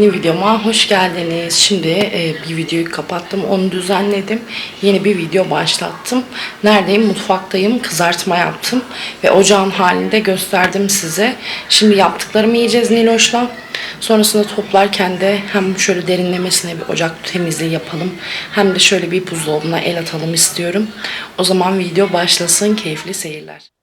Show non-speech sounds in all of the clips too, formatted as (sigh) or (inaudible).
Yeni videoma hoş geldiniz. Şimdi e, bir videoyu kapattım, onu düzenledim. Yeni bir video başlattım. Neredeyim? Mutfaktayım. Kızartma yaptım ve ocağın halinde gösterdim size. Şimdi yaptıklarımı yiyeceğiz Niloş'la. Sonrasında toplarken de hem şöyle derinlemesine bir ocak temizliği yapalım. Hem de şöyle bir buzdolabına el atalım istiyorum. O zaman video başlasın. Keyifli seyirler.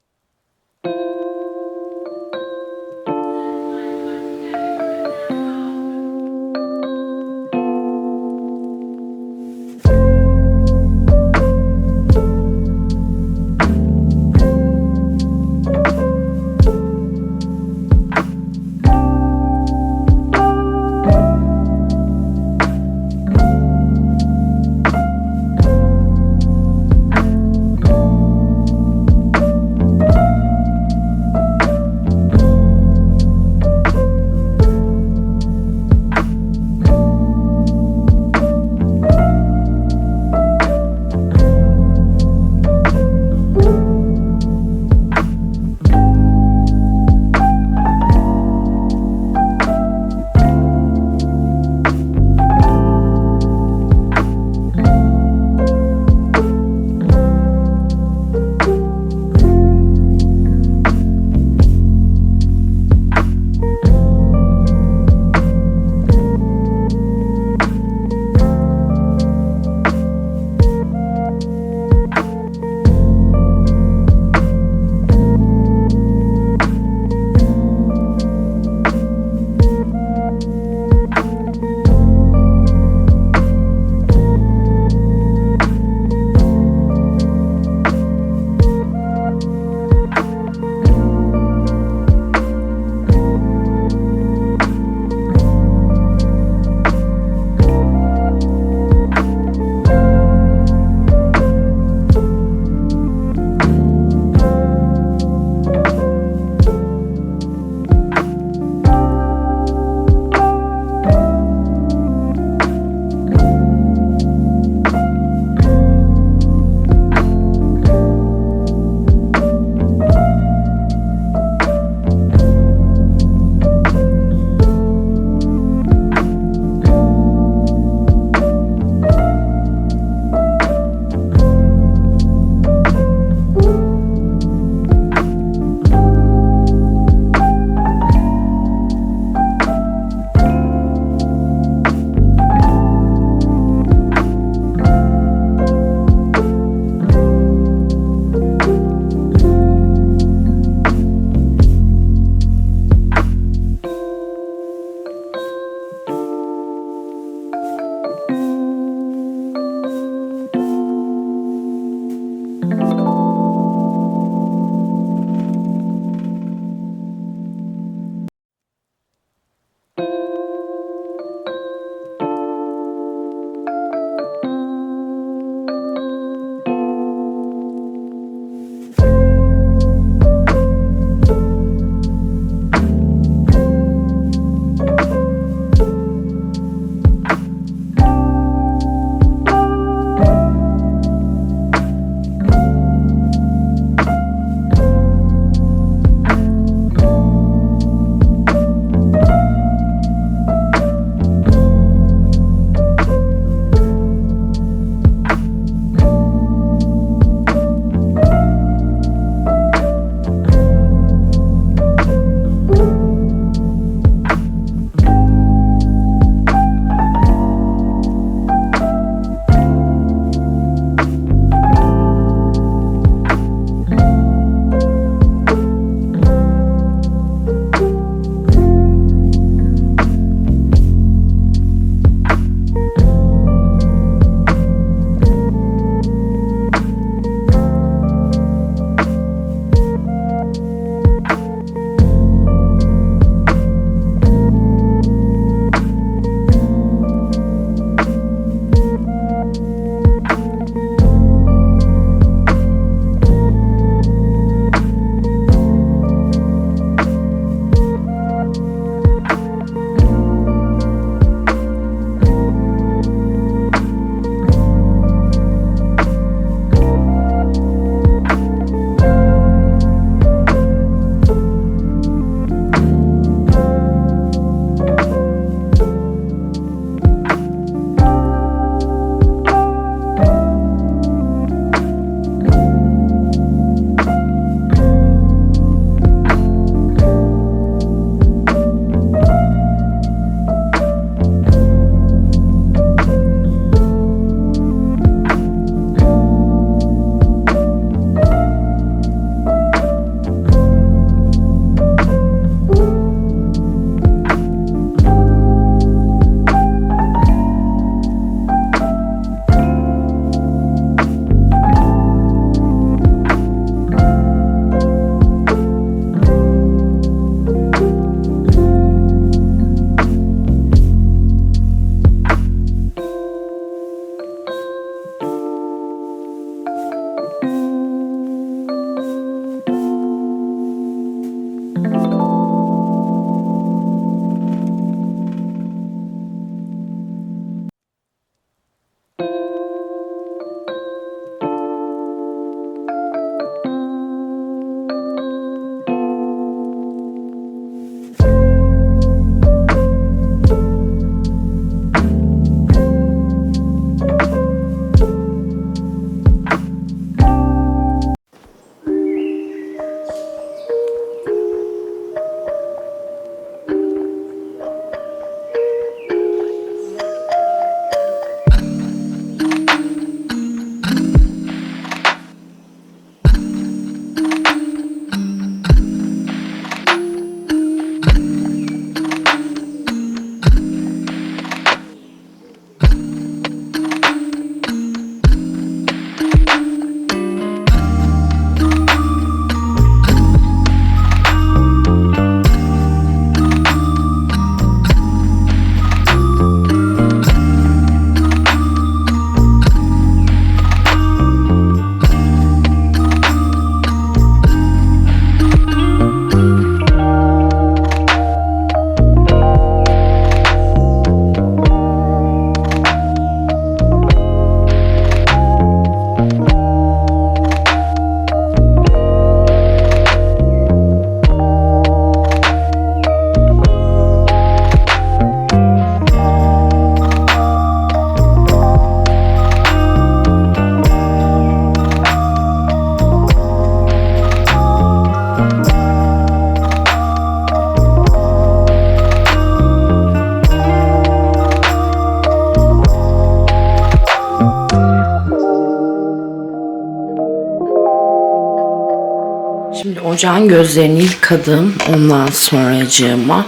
Ocağın gözlerini yıkadım. Ondan sonracığıma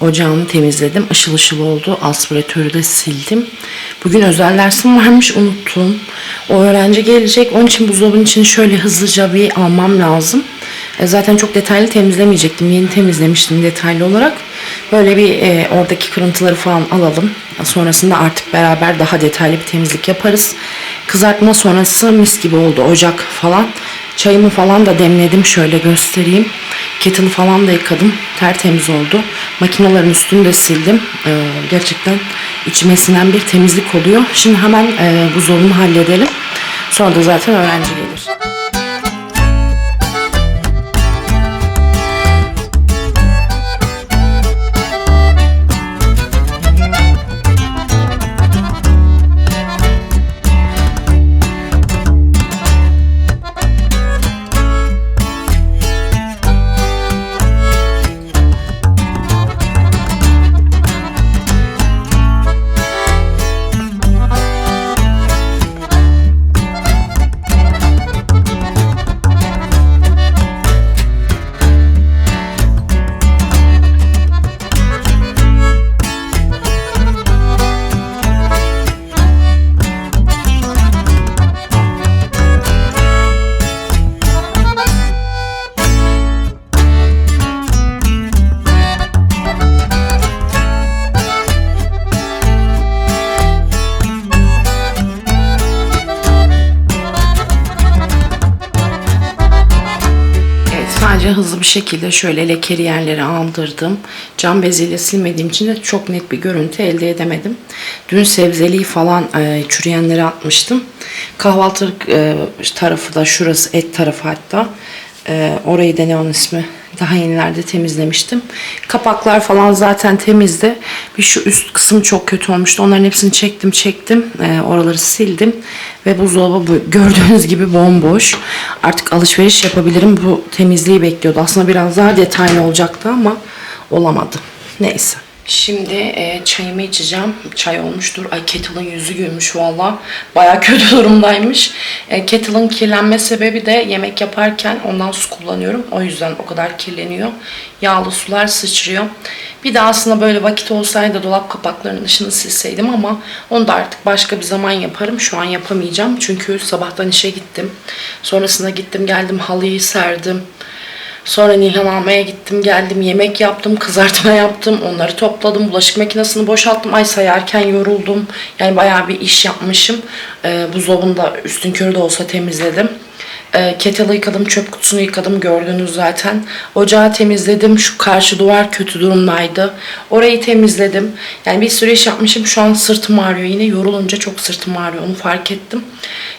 ocağımı temizledim. Işıl ışıl oldu. Aspiratörü de sildim. Bugün özel dersim varmış unuttum. O öğrenci gelecek. Onun için buzdolabının içini şöyle hızlıca bir almam lazım. E, zaten çok detaylı temizlemeyecektim. Yeni temizlemiştim detaylı olarak. Böyle bir e, oradaki kırıntıları falan alalım. Sonrasında artık beraber daha detaylı bir temizlik yaparız. Kızartma sonrası mis gibi oldu ocak falan. Çayımı falan da demledim şöyle göstereyim. Kettle'ı falan da yıkadım. Tertemiz oldu. Makinelerin üstünü de sildim. Ee, gerçekten içime sinen bir temizlik oluyor. Şimdi hemen e, buzdolabını halledelim. Sonra da zaten öğrenci gelir. Bir şekilde şöyle lekeli yerleri aldırdım. Cam beziyle silmediğim için de çok net bir görüntü elde edemedim. Dün sebzeliği falan e, çürüyenleri atmıştım. Kahvaltılık e, tarafı da şurası et tarafı hatta. E, orayı da ne onun ismi daha yenilerde temizlemiştim. Kapaklar falan zaten temizdi. Bir şu üst kısım çok kötü olmuştu. Onların hepsini çektim çektim. Ee, oraları sildim. Ve buzdolabı bu, gördüğünüz gibi bomboş. Artık alışveriş yapabilirim. Bu temizliği bekliyordu. Aslında biraz daha detaylı olacaktı ama olamadı. Neyse. Şimdi e, çayımı içeceğim. Çay olmuştur. Ay kettle'ın yüzü gülmüş valla. Baya (laughs) kötü durumdaymış. E, kettle'ın kirlenme sebebi de yemek yaparken ondan su kullanıyorum. O yüzden o kadar kirleniyor. Yağlı sular sıçrıyor. Bir de aslında böyle vakit olsaydı dolap kapaklarının dışını silseydim ama onu da artık başka bir zaman yaparım. Şu an yapamayacağım. Çünkü sabahtan işe gittim. Sonrasında gittim geldim halıyı serdim. Sonra Nilhan almaya gittim, geldim, yemek yaptım, kızartma yaptım, onları topladım, bulaşık makinesini boşalttım. Ay sayarken yoruldum. Yani bayağı bir iş yapmışım. Ee, buzdolabını da üstün körü de olsa temizledim. E, kettle'ı yıkadım, çöp kutusunu yıkadım gördünüz zaten. Ocağı temizledim. Şu karşı duvar kötü durumdaydı. Orayı temizledim. Yani bir sürü iş yapmışım. Şu an sırtım ağrıyor. Yine yorulunca çok sırtım ağrıyor. Onu fark ettim.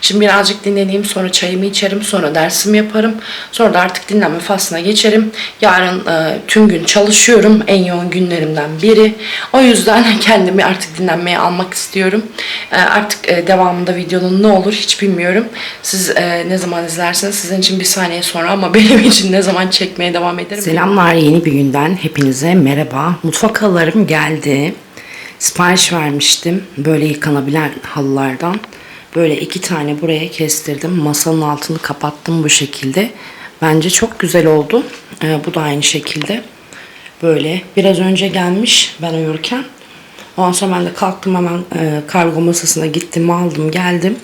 Şimdi birazcık dinleneyim. Sonra çayımı içerim. Sonra dersimi yaparım. Sonra da artık dinlenme faslına geçerim. Yarın e, tüm gün çalışıyorum. En yoğun günlerimden biri. O yüzden (laughs) kendimi artık dinlenmeye almak istiyorum. E, artık e, devamında videonun ne olur hiç bilmiyorum. Siz e, ne zaman izlerseniz sizin için bir saniye sonra ama (laughs) benim için ne zaman çekmeye devam ederim. Selamlar yeni bir günden hepinize merhaba. Mutfak halılarım geldi. Sipariş vermiştim. Böyle yıkanabilen halılardan. Böyle iki tane buraya kestirdim. Masanın altını kapattım bu şekilde. Bence çok güzel oldu. Ee, bu da aynı şekilde. Böyle biraz önce gelmiş ben uyurken. Ondan sonra ben de kalktım hemen e, kargo masasına gittim aldım geldim.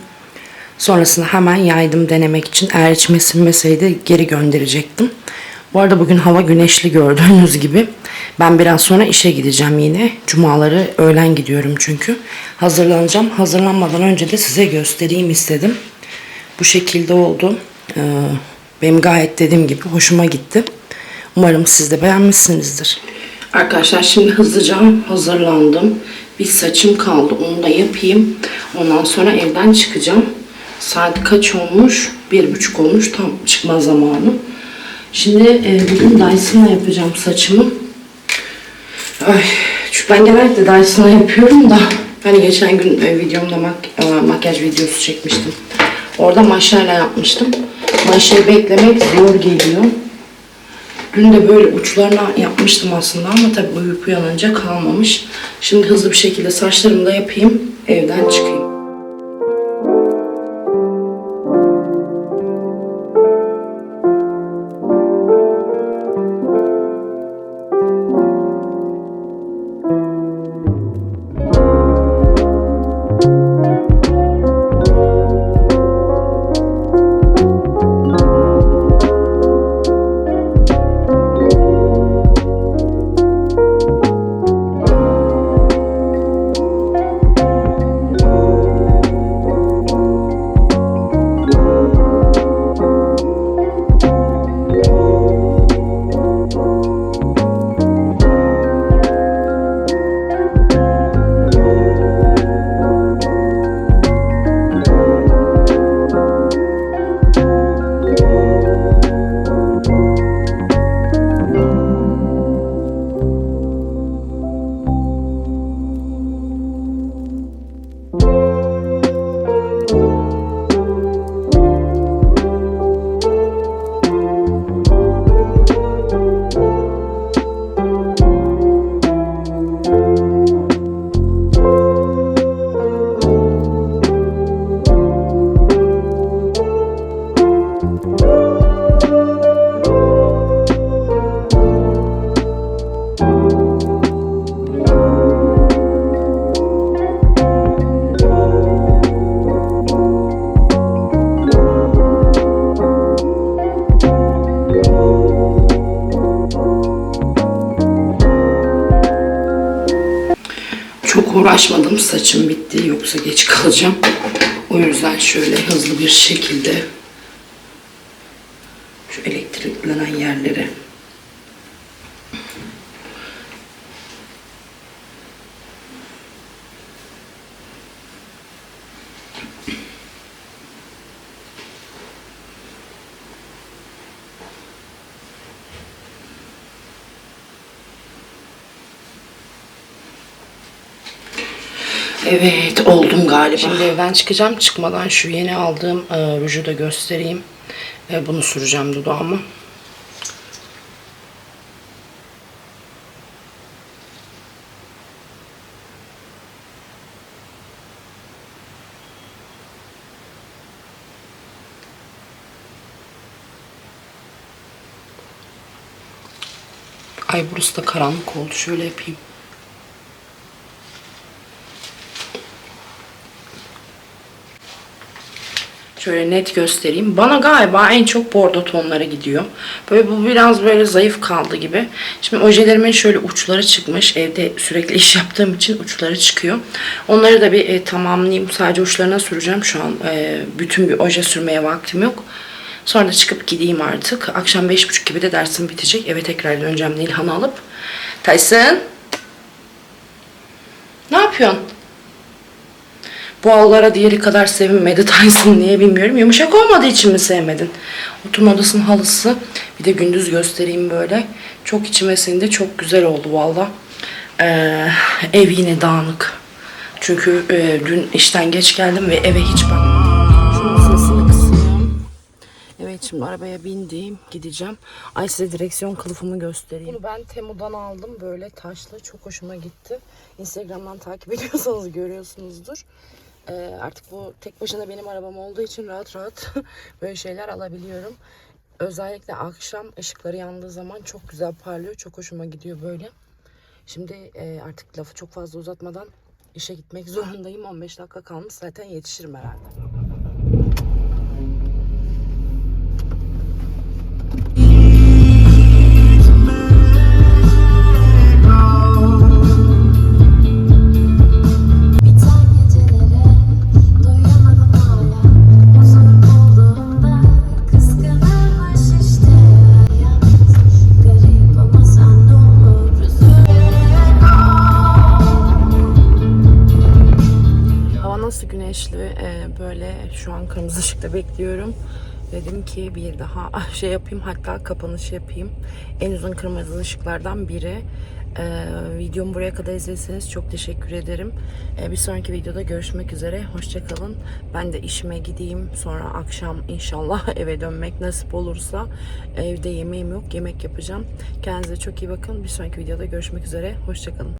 Sonrasında hemen yaydım denemek için. Eğer içime sinmeseydi geri gönderecektim. Bu arada bugün hava güneşli gördüğünüz gibi. Ben biraz sonra işe gideceğim yine. Cumaları öğlen gidiyorum çünkü. Hazırlanacağım. Hazırlanmadan önce de size göstereyim istedim. Bu şekilde oldu. Ee, benim gayet dediğim gibi hoşuma gitti. Umarım siz de beğenmişsinizdir. Arkadaşlar şimdi hızlıca hazırlandım. Bir saçım kaldı. Onu da yapayım. Ondan sonra evden çıkacağım. Saat kaç olmuş? Bir buçuk olmuş. Tam çıkma zamanı. Şimdi e, bugün Dyson'la yapacağım saçımı. Ay, çünkü ben genellikle Dyson'la yapıyorum da hani geçen gün e, videomda mak e, makyaj videosu çekmiştim. Orada maşayla yapmıştım. Maşayı beklemek zor geliyor. Dün de böyle uçlarına yapmıştım aslında ama tabii uyuyup uyanınca kalmamış. Şimdi hızlı bir şekilde saçlarımı da yapayım, evden çıkayım. Saçım bitti. Yoksa geç kalacağım. O yüzden şöyle hızlı bir şekilde şu elektriklenen yerleri Evet oldum galiba. Şimdi evden çıkacağım. Çıkmadan şu yeni aldığım e, ruju da göstereyim. E, bunu süreceğim dudağıma. Ay burası da karanlık oldu. Şöyle yapayım. Şöyle net göstereyim. Bana galiba en çok bordo tonlara gidiyor. Böyle bu biraz böyle zayıf kaldı gibi. Şimdi ojelerimin şöyle uçları çıkmış. Evde sürekli iş yaptığım için uçları çıkıyor. Onları da bir e, tamamlayayım. Sadece uçlarına süreceğim. Şu an e, bütün bir oje sürmeye vaktim yok. Sonra da çıkıp gideyim artık. Akşam 5.30 gibi de dersim bitecek. Eve tekrar döneceğim Nilhan'ı alıp. Tyson. Ne yapıyorsun? Bu avlara diğeri kadar sevinmedi Tyson niye bilmiyorum. Yumuşak olmadığı için mi sevmedin? Oturma odasının halısı. Bir de gündüz göstereyim böyle. Çok içime sindi. Çok güzel oldu valla. Ee, ev yine dağınık. Çünkü e, dün işten geç geldim ve eve hiç bakmadım. Evet şimdi arabaya bindim. Gideceğim. Ay size direksiyon kılıfımı göstereyim. Bunu ben Temu'dan aldım. Böyle taşlı. Çok hoşuma gitti. Instagram'dan takip (laughs) ediyorsanız görüyorsunuzdur. Ee, artık bu tek başına benim arabam olduğu için rahat rahat (laughs) böyle şeyler alabiliyorum. Özellikle akşam ışıkları yandığı zaman çok güzel parlıyor. Çok hoşuma gidiyor böyle. Şimdi e, artık lafı çok fazla uzatmadan işe gitmek (laughs) zorundayım. 15 dakika kalmış zaten yetişirim herhalde. Şu an kırmızı ışıkta bekliyorum. Dedim ki bir daha ah, şey yapayım hatta kapanış yapayım. En uzun kırmızı ışıklardan biri. Ee, videomu buraya kadar izlediyseniz çok teşekkür ederim. Ee, bir sonraki videoda görüşmek üzere. Hoşçakalın. Ben de işime gideyim. Sonra akşam inşallah (laughs) eve dönmek nasip olursa evde yemeğim yok. Yemek yapacağım. Kendinize çok iyi bakın. Bir sonraki videoda görüşmek üzere. Hoşçakalın.